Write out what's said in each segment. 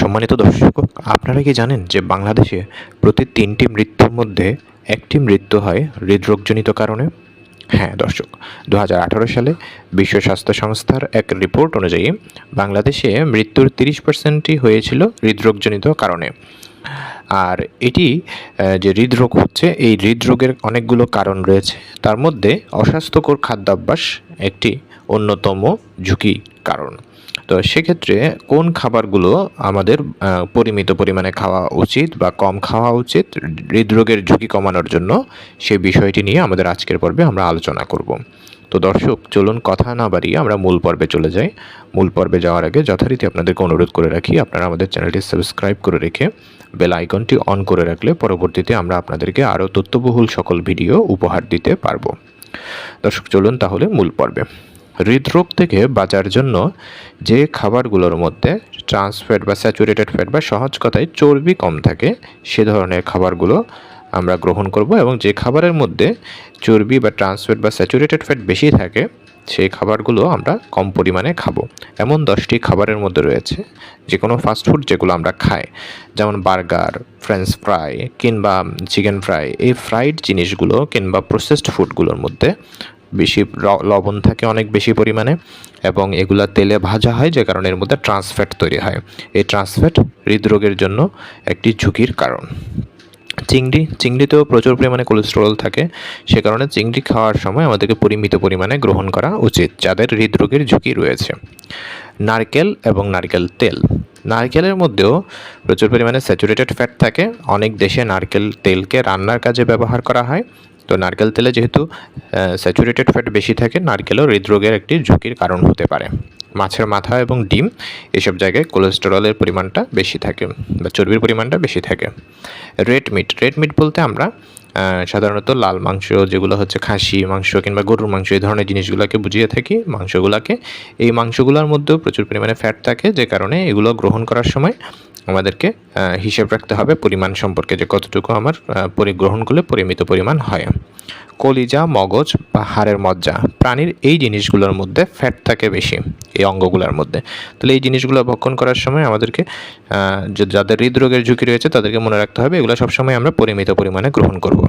সম্মানিত দর্শক, আপনারা কি জানেন যে বাংলাদেশে প্রতি তিনটি মৃত্যুর মধ্যে একটি মৃত্যু হয় হৃদরোগজনিত কারণে? হ্যাঁ দর্শক দু হাজার আঠারো সালে বিশ্ব স্বাস্থ্য সংস্থার এক রিপোর্ট অনুযায়ী বাংলাদেশে মৃত্যুর তিরিশ পার্সেন্টই হয়েছিল হৃদরোগজনিত কারণে। আর এটি যে হৃদরোগ হচ্ছে, এই হৃদরোগের অনেকগুলো কারণ রয়েছে। তার মধ্যে অস্বাস্থ্যকর খাদ্যাভ্যাস একটি অন্যতম ঝুঁকি কারণ। তো সেক্ষেত্রে কোন খাবারগুলো আমাদের পরিমিত পরিমাণে খাওয়া উচিত বা কম খাওয়া উচিত, হৃদরোগের ঝুঁকি কমানোর জন্য সেই বিষয়টি নিয়ে আমাদের আজকের পর্বে আমরা আলোচনা করব। তো দর্শক, চলুন কথা না বাড়িয়ে আমরা মূল পর্বে চলে যাই। মূল পর্বে যাওয়ার আগে যথারীতি আপনাদেরকে অনুরোধ করে রাখি, আপনারা আমাদের চ্যানেলটি সাবস্ক্রাইব করে রেখে বেল আইকনটি অন করে রাখলে পরবর্তীতে আমরা আপনাদেরকে আরও তথ্যবহুল সকল ভিডিও উপহার দিতে পারব। দর্শক, চলুন তাহলে মূল পর্বে। হৃদরোগ থেকে বাঁচার জন্য যে খাবারগুলোর মধ্যে ট্রান্স ফ্যাট বা স্যাচুরেটেড ফ্যাট বা সহজ কথায় চর্বি কম থাকে, সে ধরনের খাবারগুলো আমরা গ্রহণ করব এবং যে খাবারের মধ্যে চর্বি বা ট্রান্স ফ্যাট বা স্যাচুরেটেড ফ্যাট বেশি থাকে, সেই খাবারগুলো আমরা কম পরিমাণে খাব। এমন দশটি খাবারের মধ্যে রয়েছে যে কোনো ফাস্টফুড যেগুলো আমরা খাই, যেমন বার্গার ফ্রেঞ্চ ফ্রাই কিংবা চিকেন ফ্রাই এই ফ্রাইড জিনিসগুলো কিংবা প্রসেসড ফুডগুলোর মধ্যে বেশি লবণ থাকে অনেক বেশি পরিমাণে এবং এগুলা তেলে ভাজা হয়, যে কারণে এর মধ্যে ট্রান্সফ্যাট তৈরি হয়। এই ট্রান্সফ্যাট হৃদরোগের জন্য একটি ঝুঁকির কারণ। চিংড়ি, চিংড়িতেও প্রচুর পরিমাণে কোলেস্টেরল থাকে, সে কারণে চিংড়ি খাওয়ার সময় আমাদেরকে পরিমিত পরিমাণে গ্রহণ করা উচিত, যাদের হৃদরোগের ঝুঁকি রয়েছে। নারকেল এবং নারকেল তেল। নারকেলের মধ্যেও প্রচুর পরিমাণে স্যাচুরেটেড ফ্যাট থাকে, অনেক দেশে নারকেল তেলকে রান্নার কাজে ব্যবহার করা হয় তো নারকেল তেলে যেহেতু স্যাচুরেটেড ফ্যাট বেশি থাকে, নারকেলও হৃদরোগের একটি ঝুঁকির কারণ হতে পারে। মাছের মাথা এবং ডিম এসব জায়গায় কোলেস্টেরলের পরিমাণটা বেশি থাকে বা চর্বির পরিমাণটা বেশি থাকে। রেড মিট রেড মিট বলতে আমরা সাধারণত লাল মাংস যেগুলো হচ্ছে খাসি মাংস কিংবা গরুর মাংস, এই ধরনের জিনিসগুলোকে বুঝিয়ে থাকি। মাংসগুলোকে, এই মাংসগুলোর মধ্যেও প্রচুর পরিমাণে ফ্যাট থাকে, যে কারণে এগুলো গ্রহণ করার সময় আমাদেরকে হিসেব রাখতে হবে পরিমাণ সম্পর্কে যে কতটুকু আমার পরিগ্রহণ করলে পরিমিত পরিমাণ হয়। কলিজা, মগজ বা হাড়ের মজ্জা, প্রাণীর এই জিনিসগুলোর মধ্যে ফ্যাট থাকে বেশি, এই অঙ্গগুলোর মধ্যে। তাহলে এই জিনিসগুলো ভক্ষণ করার সময় আমাদেরকে যাদের হৃদরোগের ঝুঁকি রয়েছে তাদেরকে মনে রাখতে হবে, এগুলো সবসময় আমরা পরিমিত পরিমাণে গ্রহণ করব।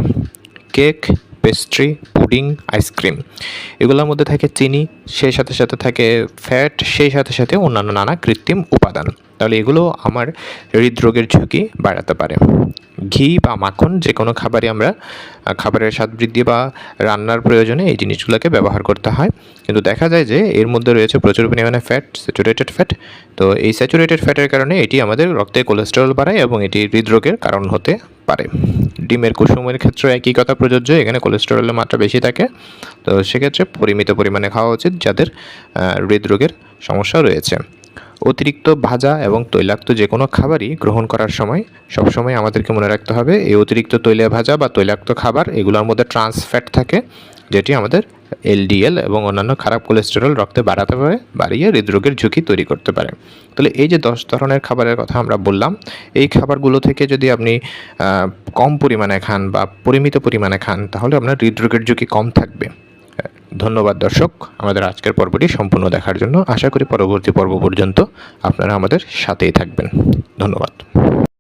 কেক পেস্ট্রি পুডিং আইসক্রিম এগুলোর মধ্যে থাকে চিনি, সেই সাথে সাথে থাকে ফ্যাট সেই সাথে সাথে অন্যান্য নানা কৃত্রিম উপাদান। তাহলে এগুলো আমার হৃদরোগের ঝুঁকি বাড়াতে পারে। ঘি বা মাখন যে কোনো খাবারই আমরা খাবারের স্বাদ বৃদ্ধি বা রান্নার প্রয়োজনে এই জিনিসগুলোকে ব্যবহার করতে হয়। কিন্তু দেখা যায় যে এর মধ্যে রয়েছে প্রচুর পরিমাণে ফ্যাট স্যাচুরেটেড ফ্যাট তো এই স্যাচুরেটেড ফ্যাটের কারণে এটি আমাদের রক্তে কোলেস্টেরল বাড়ায় এবং এটি হৃদরোগের কারণ হতে পারে। ডিমের কুসুমের ক্ষেত্রে একই কথা প্রযোজ্য, এখানে কোলেস্টেরলের মাত্রা বেশি থাকে। তো সেক্ষেত্রে পরিমিত পরিমাণে খাওয়া উচিত যাদের হৃদরোগের সমস্যা রয়েছে। অতিরিক্ত ভাজা এবং তৈলাক্ত যে কোনো খাবারই গ্রহণ করার সময় সবসময় আমাদেরকে মনে রাখতে হবে, এই অতিরিক্ত তৈলে ভাজা বা তৈলাক্ত খাবার এগুলোর মধ্যে ট্রান্স ফ্যাট থাকে, যেটি আমাদের এলডিএল এবং অন্যান্য খারাপ কোলেস্টেরল রক্তে বাড়াতে পারে, বাড়িয়ে হৃদরোগের ঝুঁকি তৈরি করতে পারে। তাহলে এই যে দশ ধরনের খাবারের কথা আমরা বললাম, এই খাবারগুলো থেকে যদি আপনি কম পরিমাণে খান বা পরিমিত পরিমাণে খান, তাহলে আপনার হৃদরোগের ঝুঁকি কম থাকবে। ধন্যবাদ দর্শক। আমাদের আজকের পর্বটি সম্পূর্ণ দেখার জন্য আশা করি পরবর্তী পর্ব পর্যন্ত আপনারা আমাদের সাথেই থাকবেন। ধন্যবাদ।